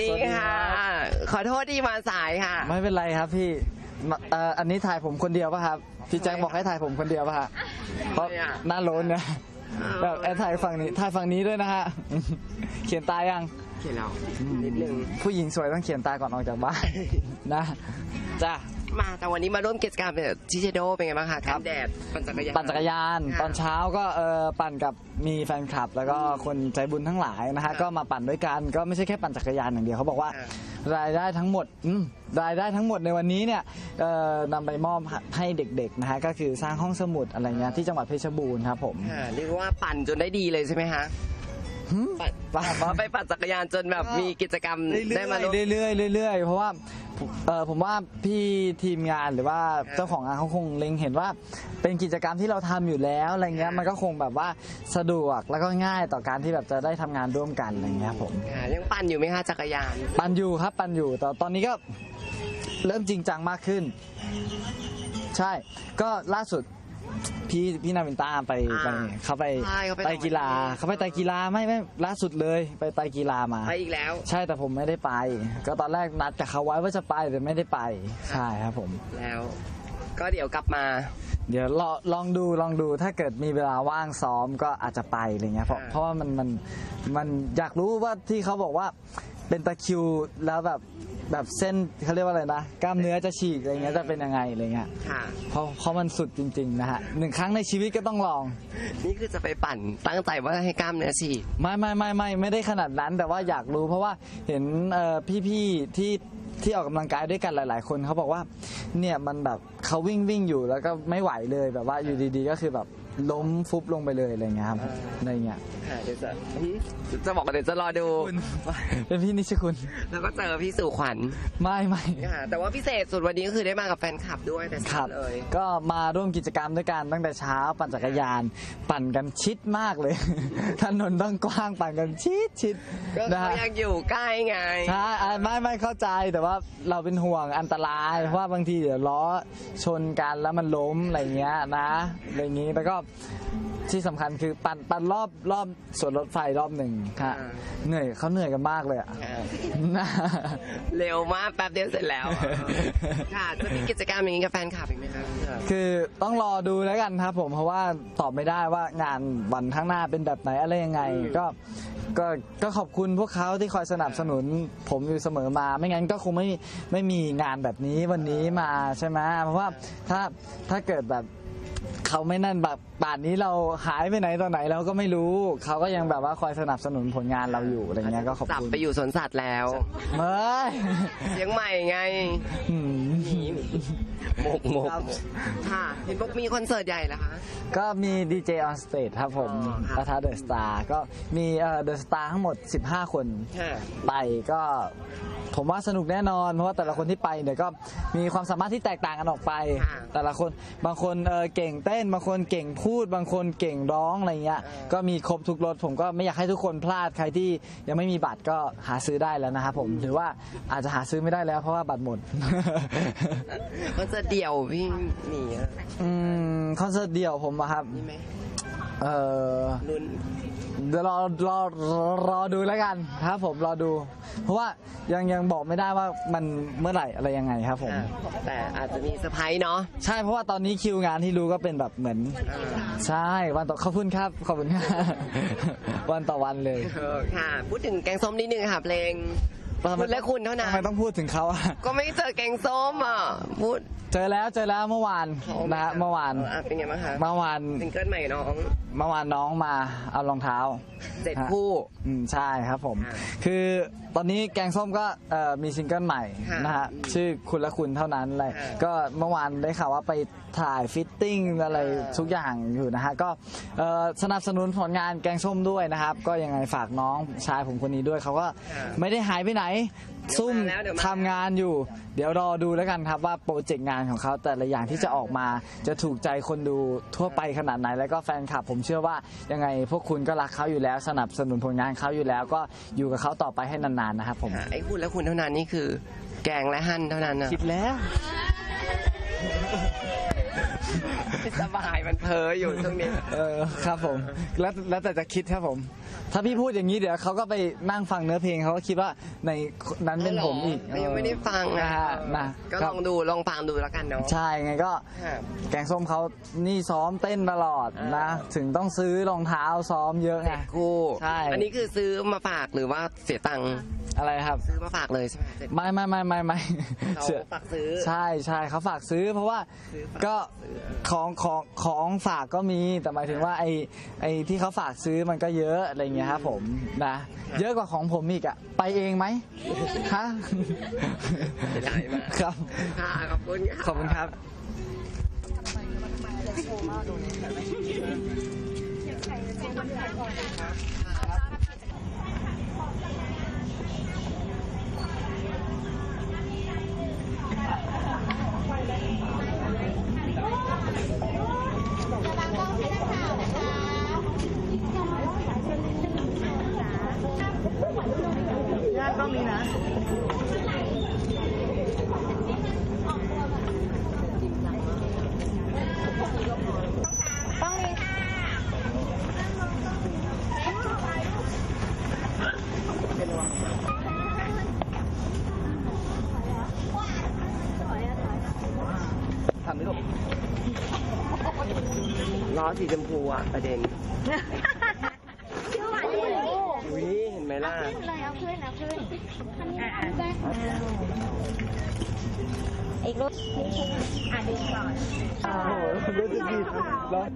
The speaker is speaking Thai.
ดีสวัสดีค่ะครับขอโทษที่มาสายค่ะ ไม่เป็นไรครับพี่มาเอ่ออันนี้ถ่ายผมคนเดียวป่ะครับ พี่แจ็คบอกให้ถ่ายผมคนเดียวป่ะฮะเพราะทำไมอะหน้าโล้นเนี่ยแบบแอนถ่ายฝั่งนี้ถ่ายฝั่งนี้ด้วยนะฮะ เขียนตายัง เขียนแล้วนิดนึง ผู้หญิงสวยต้องเขียนตาก่อนออกจากบ้านนะจ้า มาแต่วันนี้มาร่วมกิจกรรมเนี่ยชิเชโดเป็นไงบ้างคะครักับ นแดดปั่นจักรยาน ปั่นจักรยานค่ะตอนเช้าก็เออปั่นกับมีแฟนคลับ แล้วก็คนใจบุญทั้งหลายนะฮะค่ะก็มาปั่นด้วยกันก็ไม่ใช่แค่ปั่นจักรยานอย่างเดียวเขาบอกว่า ค่ะรายได้ทั้งหมดอืมรายได้ทั้งหมดในวันนี้เนี่ยเอ่อนำไปมอบให้เด็กๆนะฮะก็คือสร้างห้องสมุดอะไรเงี้ยที่จังหวัดเพชรบูรณ์ครับผมค่ะเรียกว่าปั่นจนได้ดีเลยใช่ไหมคะหืมปั่นแบบว่าไปปั่นจักรยานจนแบบมีกิจกรรมได้มาร่วม เรื่อยๆเรื่อยๆเพราะว่า เออผมว่าพี่ทีมงานหรือว่าค่ะเจ้าของงานเขาคงเล็งเห็นว่าเป็นกิจกรรมที่เราทำอยู่แล้วอะไรเงี้ยค่ะมันก็คงแบบว่าสะดวกแล้วก็ง่ายต่อการที่แบบจะได้ทำงานร่วมกันอะไรเงี้ยครับผม ค่ะยังปั่นอยู่ไหมคะจักรยาน ปันอยู่ครับปันอยู่แต่ตอนนี้ก็เริ่มจริงจังมากขึ้น ใช่ ก็ล่าสุด พี่พี่นาวินต้าไปไปเขาไปใช่เขาไปไตรกีฬาต่างประเทศ เขาไปไตรกีฬาไม่ไม่ล่าสุดเลยไปไตรกีฬามา ไปอีกแล้ว ใช่แต่ผมไม่ได้ไป ก็ตอนแรกนัดกับเขาไว้ว่าจะไปแต่ไม่ได้ไปใช่ครับผม แล้ว ก็เดี๋ยวกลับมา เดี๋ยวลองลองดูลองดูถ้าเกิดมีเวลาว่างซ้อมก็อาจจะไปอะไรเงี้ยเพราะอ่าเพราะว่ามันมันมันอยากรู้ว่าที่เขาบอกว่าเป็นตะคริวแล้วแบบ แบบเส้นเขาเรียกว่าอะไรนะกล้ามเนื้อจะฉีกอะไรเงี้ยจะเป็นยังไงอะไรเงี้ยค่ะ เพราะเพราะมันสุดจริงๆนะฮะหนึ่งครั้งในชีวิตก็ต้องลอง นี่คือจะไปปั่นตั้งใจว่าให้กล้ามเนื้อฉีกไม่ไม่ไม่ไม่ไม่ได้ขนาดนั้น แต่ว่าอยากรู้เพราะว่าเห็นเอ่อพี่ๆที่ที่ออกกำลังกายด้วยกันหลาย ๆ คนเขาบอกว่า เนี่ยมันแบบเขาวิ่งวิ่งอยู่แล้วก็ไม่ไหวเลยแบบว่าอยู่ดีๆ ก็คือแบบล้มฟุบลงไปเลยอะไรเงี้ยครับอ่าอะไรเงี้ยค่ะ เดี๋ยวจะจะบอกว่าเดี๋ยวจะรอดูเป็นพี่นิชคุณ แล้วก็เจอพี่สู่ขวัญไม่ไม่ค่ะแต่ว่าพิเศษสุดวันนี้ก็คือได้มากับแฟนคลับด้วยแต่คเช้ารับ เลย ก็มาร่วมกิจกรรมด้วยกันตั้งแต่เช้าปั่นจักรยาน ปั่นกันชิดมากเลย ถนนต้องกว้างปั่นกันชิดชิดก็นะเขาฮะอยากอยู่ใกล้ไง ใช่อะไม่ไม่เข้าใจแต่ว่าเราเป็นห่วงอันตราย เพราะว่าบางทีเดี๋ยวล้อชนกันแล้วมันล้มอะไรเงี้ยนะอะไรอย่างงี้แล้วก็ ที่สำคัญคือปั่นปั่นรอบรอบสวนรถไฟรอบหนึ่งค่ะเหนื่อยเขาเหนื่อยกันมากเลยอะค่ะนะเร็วมากแป๊บเดียวเสร็จแล้ว ค่ะ จะมีกิจกรรมอย่างนี้กับแฟนคลับอีกไหมคะคือต้องรอดูแล้วกันครับผมเพราะว่าตอบไม่ได้ว่างานวันข้างหน้าเป็นแบบไหนอะไรยังไงก็ก็ก็ขอบคุณพวกเขาที่คอยสนับสนุน ผมอยู่เสมอมา ไม่งั้นก็คงไม่ไม่มีงานแบบนี้วันนี้มาใช่ไหมเพราะว่าถ้าถ้าเกิดแบบ เขาไม่นั่นแบบป่านนี้เราหายไปไหนตอนไหนเราก็ไม่รู้ เขาก็ยังแบบว่าคอยสนับสนุนผลงานเราอยู่อะไรเงี้ยก็ขอบจับคุณไปอยู่สวนสัตว์แล้ว เฮ้ย เชียงใหม่ไง อืมห มกหมกครับค่ะ เห็นบอกมีคอนเสิร์ตใหญ่เหรอคะ ก็มีดีเจออนสเตจครับผมอ๋อครับปะทะเดอะสตาร์ก็มีเดอะสตาร์ทั้งหมด 15 คน ค่ะ ไปก็ผมว่าสนุกแน่นอน เพราะว่าแต่ละคนที่ไปเนี่ยก็มีความสามารถที่แตกต่างกันออกไป ค่ะแต่ละคนบางคนเออเก่งเต้น บางคนเก่งพูด บางคนเก่งร้องอะไรเงี้ยเออ ก็มีครบทุกรสผมก็ไม่อยากให้ทุกคนพลาดใครที่ยังไม่มีบัตรก็หาซื้อได้แล้วนะครับผมหรือว่าอาจจะหาซื้อไม่ได้แล้วเพราะว่าบัตรหมด คอนเสิร์ตเดี่ยวพี่หนีอะอืมคอนเสิร์ตเดี่ยวผมอะครับ มีไหมเออลุ้นเดี๋ยวรอรอรอรอดูแล้วกันครับผมรอดู เพราะว่ายังยังบอกไม่ได้ว่ามันเมื่อไหร่อะไรยังไงครับผมค่ะแต่อาจจะมีเซอร์ไพรส์เนาะใช่เพราะว่าตอนนี้คิวงานที่รู้ก็เป็นแบบเหมือนใช่วันต่อขอบคุณครับขอบคุณครับ วันต่อวันเลย เออค่ะ พูดถึงแกงส้มนิดนึงค่ะเพลง พูดและคุณเท่านั้ทำนไมต้องพูดถึงเขาอะก็ไม่เจอแกงส้มอะพูดเจอแล้วเจอแล้วเมื่อวานนะฮะเมื่อวานอะเป็นไงบ้างคะเมื่อวานซิงเกิลใหม่น้อง เมื่อวานน้องมาเอารองเท้าเจ็ดคู่ อืมใช่ครับผมค่ะคือตอนนี้แกงส้มก็เอ่อมีซิงเกิลใหม่ค่ะนะฮะชื่อคุณและคุณเท่านั้นเลยค่ะก็เมื่อวานได้ข่าวว่าไปถ่ายฟิตติ้งอะไรค่ะทุกอย่างอยู่นะฮะก็เอ่อสนับสนุนผลงานแกงส้มด้วยนะครับ ก็ยังไงฝากน้องชายผมคนนี้ด้วยเขาก็ไม่ได้หายไปไหน เดี๋ยวซุ่มมาแล้วเดี๋ยวมา ทำงานอยู่ เดี๋ยวรอดูแล้วกันครับว่าโปรเจกต์งานของเขาแต่ละอย่างที่จะออกมา จะถูกใจคนดูทั่วไปขนาดไหน แล้วก็แฟนคลับผมเชื่อว่ายังไงพวกคุณก็รักเขาอยู่แล้วสนับสนุนผลงานเขาอยู่แล้ว ก็อยู่กับเขาต่อไปให้นานๆนะครับผมค่ะไอ้คุณและคุณเท่านั้นนี่คือ แกงและหั่นเท่านั้นนะคิดแล้วไม่สบายมันเพ้ออยู่ช่วงนี้ เออครับผมแล้วแล้วแต่จะคิดครับผม ถ้าพี่พูดอย่างนี้เดี๋ยวเขาก็ไปนั่งฟังเนื้อเพลงเขาก็คิดว่าในนั้นเป็นผมอีกเยังไม่ได้ฟังนะนะฮะนะก็คลรับองดูลองฟังดูแล้วกันเนาะใช่ไงก็ค่ะแกงส้มเขานี่ซ้อมเต้นตลอดนะ ถึงต้องซื้อรองเท้าซ้อมเยอะไงคู่ใช่อันนี้คือซื้อมาฝากหรือว่าเสียตังค์ อะไรครับ ซื้อมาฝากเลยใช่ไหมเสร็จไม่ไม่ไม่ไม่ไม่เขาเชื่อฝากซื้อ ใช่ใช่เขาฝากซื้อ เพราะว่าซื้อฝากก็ของของของฝากก็มีแต่หมายถึงว่าไอไอที่เขาฝากซื้อมันก็เยอะอะไรเงี้ยครับผมนะเยอะกว่าของผมอีกอะไปเองไหมฮะเสียดายมาก ครับ ค่ะขอบคุณค่ะขอบคุณครับ ทำไม่ถูกล้อสีชมพูอะประเด็น ชื่อหวานเลย อุ้ ยเห็นไหมล่ะขึ้นเลยเอาขึ้นเอาขึ้นอะอีกรูปอะดึงก่อนโอ้โหรู้สึกดีครับแล้ว